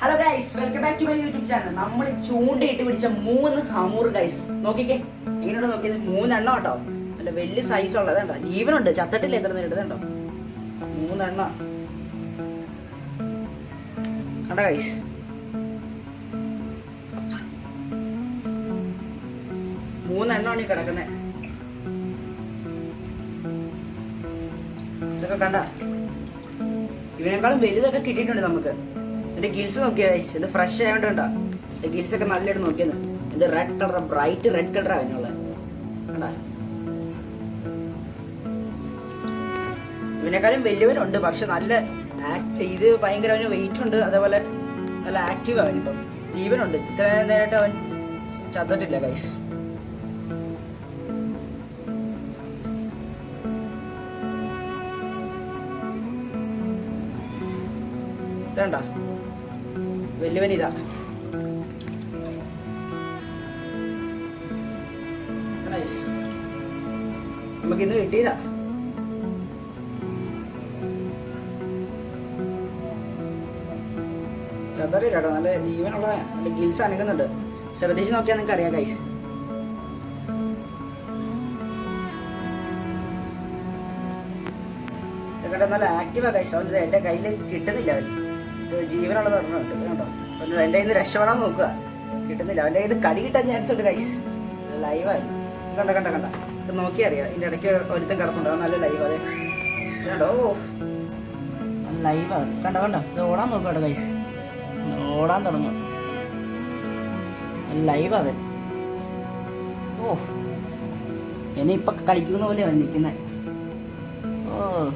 Hello guys welcome back to my YouTube channel നമ്മൾ ചൂണ്ടയിട്ട് പിടിച്ച മൂന്ന് ഹമൂർ ഗൈസ് നോക്കിക്കേ. എങ്ങനെയുണ്ട് നോക്കിയത്. മൂന്നെണ്ണം കേട്ടോ. നല്ല വലിയ സൈസ് ഉള്ളത് കേട്ടോ. ജീവനുണ്ട്. ചത്തട്ടില്ല. എത്ര നേരം കേട്ടോ. മൂന്നെണ്ണ. കണ്ട ഗൈസ് മൂന്നെണ്ണമാണ് ഈ കിടക്കുന്നത് ഇതൊക്കെ കണ്ട? ഇവനേക്കാളും വലുതൊക്കെ കിട്ടിയിട്ടുണ്ട് നമുക്ക്. ഇതിന്റെ ഗിൽസ് നോക്കിയാ. ഇത് ഫ്രഷ് ആയതുകൊണ്ട് കണ്ടാ. എന്റെ ഗിൽസ് ഒക്കെ നല്ലതായിട്ട് നോക്കിയത് ഇത് red colour bright red colour അതിനുള്ളത് കണ്ടാ? ഇവനേക്കാളും വലിയവനുണ്ട് പക്ഷെ നല്ല ഇത് ഭയങ്കര അവന് വെയിറ്റ് ഉണ്ട് അതേപോലെ നല്ല ആക്റ്റീവ് അവൻ ഇപ്പം. ജീവനുണ്ട്. ഇത്ര നേരമായിട്ട് അവൻ ചത്തിട്ടില്ല ഗൈസ് ഇതണ്ട? നൈസ് നമുക്ക് ഇന്ന് കിട്ടിയതാ. ചതറില്ല കേട്ടോ നല്ല ജീവനുള്ള നല്ല ഗിൽസ് അനങ്ങുന്നുണ്ട്. ശ്രദ്ധിച്ച് നോക്കിയാൽ നിങ്ങൾക്ക് അറിയാം കൈസ് നല്ല ആക്റ്റീവാ കൈസ് അവന്റെ എന്റെ കയ്യിൽ കിട്ടുന്നില്ല അവൻ ഇത് പറഞ്ഞു ഇത് കണ്ടോ? അവൻ എന്റെ രക്ഷപ്പെടാൻ നോക്കുക. കിട്ടുന്നില്ല. അവന്റെ ഇത് കടി കിട്ടാൻ ചാൻസ് ഉണ്ട് കൈസ് ലൈവായി കണ്ട കണ്ട കണ്ട? ഇത് നോക്കി അറിയാം. ഇതിന്റെ ഇടയ്ക്ക് ഒരുത്തൻ കിടപ്പുണ്ട്. നല്ല ലൈവ് അതെ കണ്ടോ? ഓ. നല്ല കണ്ട കണ്ട? ഇത് ഓടാൻ നോക്കുക കൈസ് ഓടാൻ തുടങ്ങും. ലൈവ് അവൻ. ഓ. ഇനി ഇപ്പൊ കളിക്കുന്ന പോലെയാണ് നിൽക്കുന്നത് ഓ.